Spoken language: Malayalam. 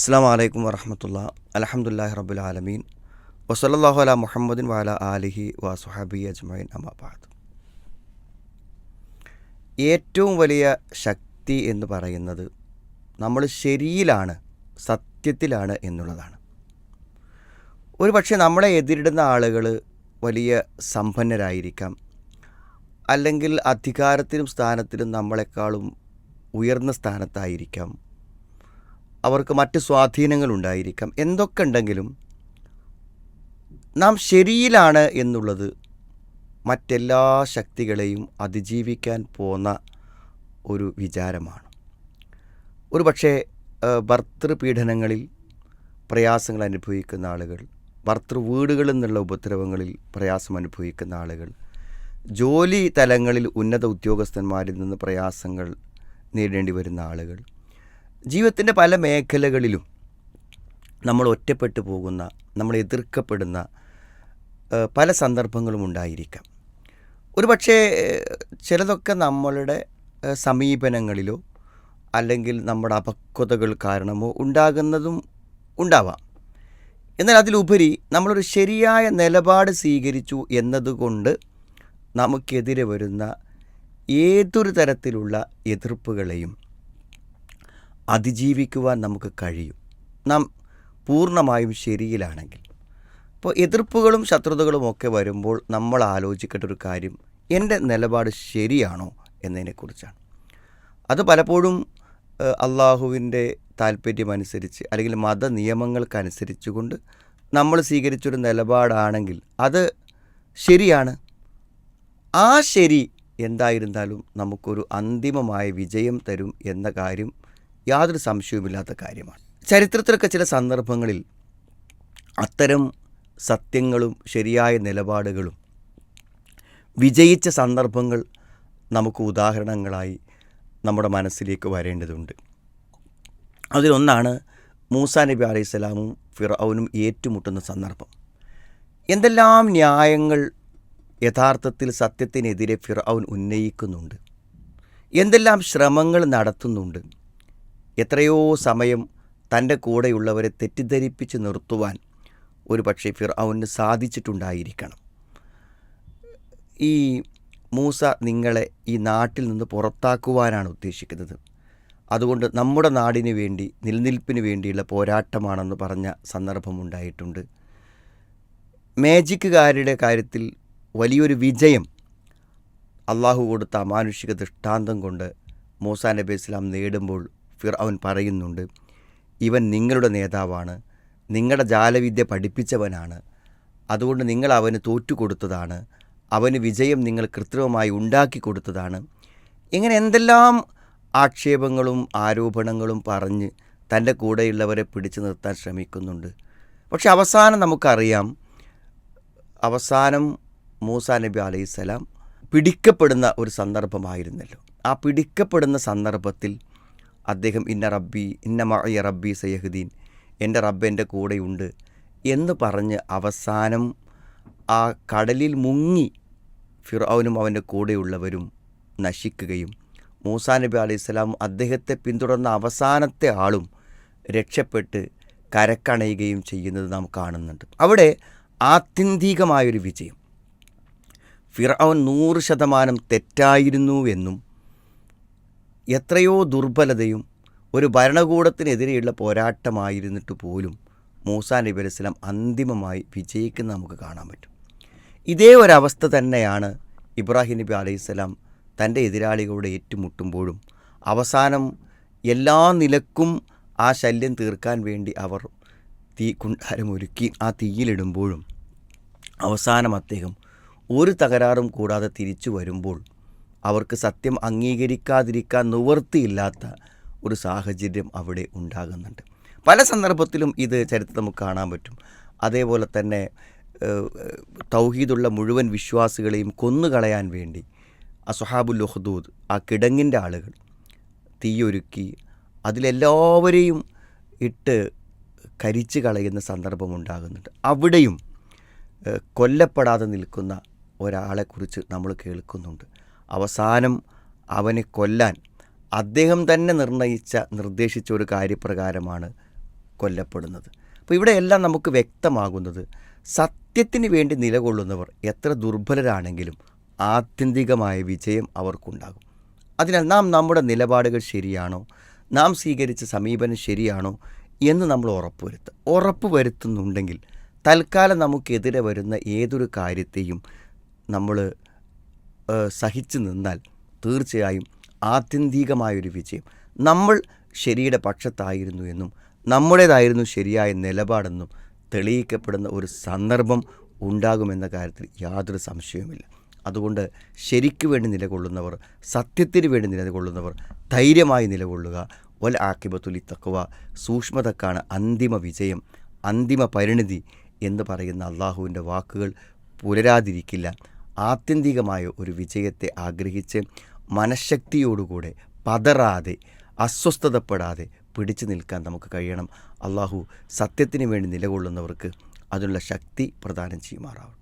അസ്സാം വലൈക്കും വറഹമത്തുള്ള. അലഹമുല്ലാഹി റബുൽ ആലമീൻ. വസലല്ലാഹു അല മുഹമ്മദിൻ വാല ആലിഹി വസുഹബി അജ്മൈൻ അമാബാദ് ഏറ്റവും വലിയ ശക്തി എന്ന് പറയുന്നത് നമ്മൾ ശരിയിലാണ് സത്യത്തിലാണ് എന്നുള്ളതാണ്. ഒരു പക്ഷേ നമ്മളെ എതിരിടുന്ന ആളുകൾ വലിയ സമ്പന്നരായിരിക്കാം. അല്ലെങ്കിൽ അധികാരത്തിലും സ്ഥാനത്തിലും നമ്മളെക്കാളും ഉയർന്ന സ്ഥാനത്തായിരിക്കാം. അവർക്ക് മറ്റ് സ്വാധീനങ്ങളുണ്ടായിരിക്കാം. എന്തൊക്കെ ഉണ്ടെങ്കിലും നാം ശരിയിലാണ് എന്നുള്ളത് മറ്റെല്ലാ ശക്തികളെയും അതിജീവിക്കാൻ പോന്ന ഒരു വിചാരമാണ്. ഒരു പക്ഷേ ഭർത്തൃപീഡനങ്ങളിൽ പ്രയാസങ്ങൾ അനുഭവിക്കുന്ന ആളുകൾ ഭർത്തൃ വീടുകളിൽ നിന്നുള്ള ഉപദ്രവങ്ങളിൽ പ്രയാസം അനുഭവിക്കുന്ന ആളുകൾ ജോലി തലങ്ങളിൽ ഉന്നത ഉദ്യോഗസ്ഥന്മാരിൽ നിന്ന് പ്രയാസങ്ങൾ നേരിടേണ്ടി വരുന്ന ആളുകൾ ജീവിതത്തിന്റെ പല മേഖലകളിലും നമ്മൾ ഒറ്റപ്പെട്ടു പോകുന്ന നമ്മൾ എതിർക്കപ്പെടുന്ന പല സന്ദർഭങ്ങളും ഉണ്ടായിരിക്കാം. ഒരു പക്ഷേ ചിലതൊക്കെ നമ്മളുടെ സമീപനങ്ങളിലോ അല്ലെങ്കിൽ നമ്മുടെ അപക്വതകൾ കാരണമോ ഉണ്ടാകുന്നതും ഉണ്ടാവാം. എന്നാൽ അതിലുപരി നമ്മളൊരു ശരിയായ നിലപാട് സ്വീകരിച്ചു എന്നതുകൊണ്ട് നമുക്കെതിരെ വരുന്ന ഏതൊരു തരത്തിലുള്ള എതിർപ്പുകളെയും അതിജീവിക്കുവാൻ നമുക്ക് കഴിയും. നാം പൂർണമായും ശരിയിലാണെങ്കിൽ. അപ്പോൾ എതിർപ്പുകളും ശത്രുതകളും ഒക്കെ വരുമ്പോൾ നമ്മൾ ആലോചിക്കേണ്ട ഒരു കാര്യം എന്റെ നിലപാട് ശരിയാണോ എന്നതിനെക്കുറിച്ചാണ്. അത് പലപ്പോഴും അള്ളാഹുവിന്റെ താല്പര്യമനുസരിച്ച് അല്ലെങ്കിൽ മത നിയമങ്ങൾക്കനുസരിച്ചുകൊണ്ട് നമ്മൾ സ്വീകരിച്ചൊരു നിലപാടാണെങ്കിൽ അത് ശരിയാണ്. ആ ശരി എന്തായിരുന്നാലും നമുക്കൊരു അന്തിമമായ വിജയം തരും എന്ന കാര്യം യാതൊരു സംശയവുമില്ലാത്ത കാര്യമാണ്. ചരിത്രത്തിലൊക്കെ ചില സന്ദർഭങ്ങളിൽ അത്തരം സത്യങ്ങളും ശരിയായ നിലപാടുകളും വിജയിച്ച സന്ദർഭങ്ങൾ നമുക്ക് ഉദാഹരണങ്ങളായി നമ്മുടെ മനസ്സിലേക്ക് വരേണ്ടതുണ്ട്. അതിലൊന്നാണ് മൂസാ നബി അലൈഹി സ്വലാമും ഫിറൌനും ഏറ്റുമുട്ടുന്ന സന്ദർഭം. എന്തെല്ലാം ന്യായങ്ങൾ യഥാർത്ഥത്തിൽ സത്യത്തിനെതിരെ ഫിറൌൻ ഉന്നയിക്കുന്നുണ്ട്? എന്തെല്ലാം ശ്രമങ്ങൾ നടത്തുന്നുണ്ട്? എത്രയോ സമയം തന്റെ കൂടെയുള്ളവരെ തെറ്റിദ്ധരിപ്പിച്ച് നിർത്തുവാൻ ഒരു പക്ഷേ ഫിർഔന് സാധിച്ചിട്ടുണ്ടായിരിക്കണം. ഈ മൂസ നിങ്ങളെ ഈ നാട്ടിൽ നിന്ന് പുറത്താക്കുവാനാണ് ഉദ്ദേശിക്കുന്നത്. അതുകൊണ്ട് നമ്മുടെ നാടിന് വേണ്ടി നിലനിൽപ്പിന് വേണ്ടിയുള്ള പോരാട്ടമാണെന്ന് പറഞ്ഞ സന്ദർഭമുണ്ടായിട്ടുണ്ട് മാജിക്കുകാരുടെ കാര്യത്തിൽ വലിയൊരു വിജയം അള്ളാഹു കൊടുത്ത അമാനുഷിക ദൃഷ്ടാന്തം കൊണ്ട് മൂസാ നബി ഇസ്ലാം നേടുമ്പോൾ ഫിർ അവൻ പറയുന്നുണ്ട് ഇവൻ നിങ്ങളുടെ നേതാവാണ് നിങ്ങളുടെ ജാലവിദ്യ പഠിപ്പിച്ചവനാണ്. അതുകൊണ്ട് നിങ്ങൾ അവന് തോറ്റുകൊടുത്തതാണ് അവന് വിജയം നിങ്ങൾ കൃത്രിമമായി ഉണ്ടാക്കി കൊടുത്തതാണ്. ഇങ്ങനെ എന്തെല്ലാം ആക്ഷേപങ്ങളും ആരോപണങ്ങളും പറഞ്ഞ് തന്റെ കൂടെയുള്ളവരെ പിടിച്ചു നിർത്താൻ ശ്രമിക്കുന്നുണ്ട്. പക്ഷെ അവസാനം നമുക്കറിയാം അവസാനം മൂസ നബി അലൈഹിസ്സലാം പിടിക്കപ്പെടുന്ന ഒരു സന്ദർഭമായിരുന്നല്ലോ. ആ പിടിക്കപ്പെടുന്ന സന്ദർഭത്തിൽ അദ്ദേഹം ഇന്ന റബ്ബി ഇന്ന മഴയ റബ്ബി സയഹുദ്ദീൻ എന്റെ റബ്ബ് എന്റെ കൂടെയുണ്ട് എന്ന് പറഞ്ഞ് അവസാനം ആ കടലിൽ മുങ്ങി ഫിറൌനും അവന്റെ കൂടെയുള്ളവരും നശിക്കുകയും മൂസാ നബി അലൈഹി സ്വലാം അദ്ദേഹത്തെ പിന്തുടർന്ന അവസാനത്തെ ആളും രക്ഷപ്പെട്ട് കരക്കണയുകയും ചെയ്യുന്നത് നാം കാണുന്നുണ്ട്. അവിടെ ആത്യന്തികമായൊരു വിജയം. ഫിറൌൻ നൂറ് ശതമാനം തെറ്റായിരുന്നുവെന്നും എത്രയോ ദുർബലതയും ഒരു ഭരണകൂടത്തിനെതിരെയുള്ള പോരാട്ടമായിരുന്നിട്ട് പോലും മൂസാ നബി അലൈഹി സ്വലാം അന്തിമമായി വിജയിക്കുന്ന നമുക്ക് കാണാൻ പറ്റും. ഇതേ ഒരവസ്ഥ തന്നെയാണ് ഇബ്രാഹിം നബി അലൈഹി സ്വലാം തന്റെ എതിരാളികളോട് ഏറ്റുമുട്ടുമ്പോഴും അവസാനം എല്ലാ നിലക്കും ആ ശല്യം തീർക്കാൻ വേണ്ടി അവർ തീ കുണ്ടാരമൊരുക്കി ആ തീയിലിടുമ്പോഴും അവസാനം അദ്ദേഹം ഒരു തകരാറും കൂടാതെ തിരിച്ചു വരുമ്പോൾ അവർക്ക് സത്യം അംഗീകരിക്കാതിരിക്കാൻ നിവൃത്തിയില്ലാത്ത ഒരു സാഹചര്യം അവിടെ ഉണ്ടാകുന്നുണ്ട്. പല സന്ദർഭത്തിലും ഇത് ചരിത്രം നമുക്ക് കാണാൻ പറ്റും. അതേപോലെ തന്നെ തൗഹീദുള്ള മുഴുവൻ വിശ്വാസികളെയും കൊന്നുകളയാൻ വേണ്ടി അസുഹാബുൽ ഉഹ്ദൂദ് ആ കിടങ്ങിന്റെ ആളുകൾ തീയൊരുക്കി അതിലെല്ലാവരെയും ഇട്ട് കരിച്ചു കളയുന്ന സന്ദർഭം ഉണ്ടാകുന്നുണ്ട്. അവിടെയും കൊല്ലപ്പെടാതെ നിൽക്കുന്ന ഒരാളെക്കുറിച്ച് നമ്മൾ കേൾക്കുന്നുണ്ട്. അവസാനം അവനെ കൊല്ലാൻ അദ്ദേഹം തന്നെ നിർണയിച്ച നിർദ്ദേശിച്ച ഒരു കാര്യപ്രകാരമാണ് കൊല്ലപ്പെടുന്നത്. അപ്പോൾ ഇവിടെയെല്ലാം നമുക്ക് വ്യക്തമാകുന്നത് സത്യത്തിന് വേണ്ടി നിലകൊള്ളുന്നവർ എത്ര ദുർബലരാണെങ്കിലും ആത്യന്തികമായ വിജയം അവർക്കുണ്ടാകും. അതിനാൽ നാം നമ്മുടെ നിലപാടുകൾ ശരിയാണോ? നാം സ്വീകരിച്ച സമീപനം ശരിയാണോ? എന്ന് നമ്മൾ ഉറപ്പുവരുത്തുക ഉറപ്പ് വരുത്തുന്നുണ്ടെങ്കിൽ തൽക്കാലം നമുക്കെതിരെ വരുന്ന ഏതൊരു കാര്യത്തെയും നമ്മൾ സഹിച്ചു നിന്നാൽ തീർച്ചയായും ആത്യന്തികമായൊരു വിജയം. നമ്മൾ ശരിയുടെ പക്ഷത്തായിരുന്നു എന്നും നമ്മുടേതായിരുന്നു ശരിയായ നിലപാടെന്നും തെളിയിക്കപ്പെടുന്ന ഒരു സന്ദർഭം ഉണ്ടാകുമെന്ന കാര്യത്തിൽ യാതൊരു സംശയവുമില്ല. അതുകൊണ്ട് ശരിക്കു വേണ്ടി നിലകൊള്ളുന്നവർ സത്യത്തിന് വേണ്ടി നിലകൊള്ളുന്നവർ ധൈര്യമായി നിലകൊള്ളുക. ഒൽ ആക്കിബത്തുലി തക്കുവ സൂക്ഷ്മതക്കാണ് അന്തിമ വിജയം അന്തിമ പരിണിതി എന്ന് പറയുന്ന അള്ളാഹുവിന്റെ വാക്കുകൾ പുലരാതിരിക്കില്ല. ആത്യന്തികമായ ഒരു വിജയത്തെ ആഗ്രഹിച്ച് മനഃശക്തിയോടുകൂടെ പതറാതെ അസ്വസ്ഥതപ്പെടാതെ പിടിച്ചു നിൽക്കാൻ നമുക്ക് കഴിയണം. അള്ളാഹു സത്യത്തിന് വേണ്ടി നിലകൊള്ളുന്നവർക്ക് അതിനുള്ള ശക്തി പ്രദാനം ചെയ്യുമാറാവട്ടെ.